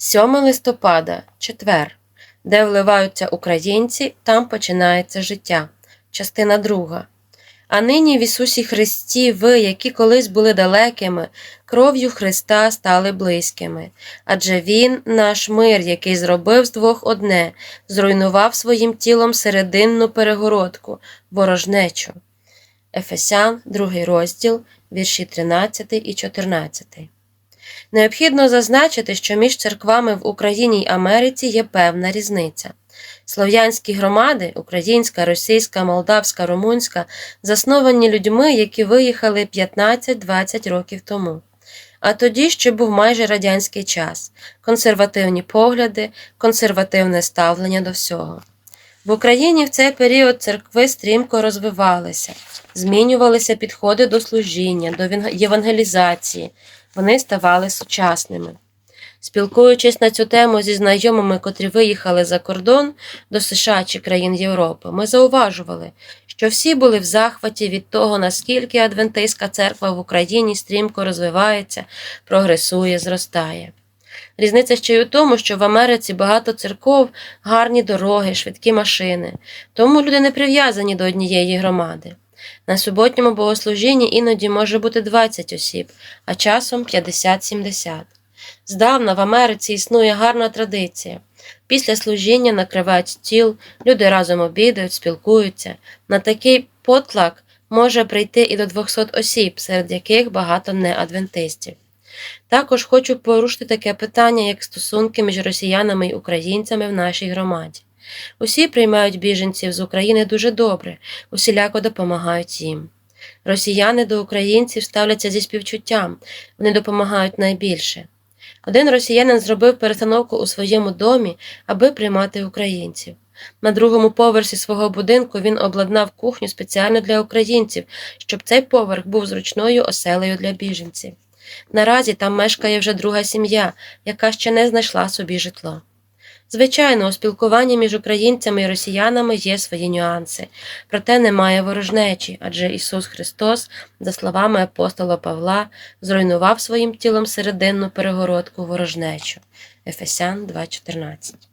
7 листопада, четвер. Де вливаються українці, там починається життя. Частина друга. А нині в Ісусі Христі ви, які колись були далекими, кров'ю Христа стали близькими. Адже Він, наш мир, який зробив з двох одне, зруйнував своїм тілом серединну перегородку, ворожнечу. Ефесян, 2 розділ, вірші 13 і 14. Необхідно зазначити, що між церквами в Україні й Америці є певна різниця. Слов'янські громади українська, російська, молдавська, румунська засновані людьми, які виїхали 15-20 років тому. А тоді ще був майже радянський час, консервативні погляди, консервативне ставлення до всього. В Україні в цей період церкви стрімко розвивалися, змінювалися підходи до служіння, до євангелізації, вони ставали сучасними. Спілкуючись на цю тему зі знайомими, котрі виїхали за кордон до США чи країн Європи, ми зауважували, що всі були в захваті від того, наскільки адвентистська церква в Україні стрімко розвивається, прогресує, зростає. Різниця ще й у тому, що в Америці багато церков, гарні дороги, швидкі машини, тому люди не прив'язані до однієї громади. На суботньому богослужінні іноді може бути 20 осіб, а часом 50-70. Здавна в Америці існує гарна традиція. Після служіння накривають стіл, люди разом обідають, спілкуються. На такий потлак може прийти і до 200 осіб, серед яких багато неадвентистів. Також хочу порушити таке питання, як стосунки між росіянами і українцями в нашій громаді. Усі приймають біженців з України дуже добре, усіляко допомагають їм. Росіяни до українців ставляться зі співчуттям, вони допомагають найбільше. Один росіянин зробив перестановку у своєму домі, аби приймати українців. На другому поверсі свого будинку він обладнав кухню спеціально для українців, щоб цей поверх був зручною оселею для біженців. Наразі там мешкає вже друга сім'я, яка ще не знайшла собі житло. Звичайно, у спілкуванні між українцями і росіянами є свої нюанси, проте немає ворожнечі, адже Ісус Христос, за словами апостола Павла, зруйнував своїм тілом серединну перегородку ворожнечу. Ефесян 2.14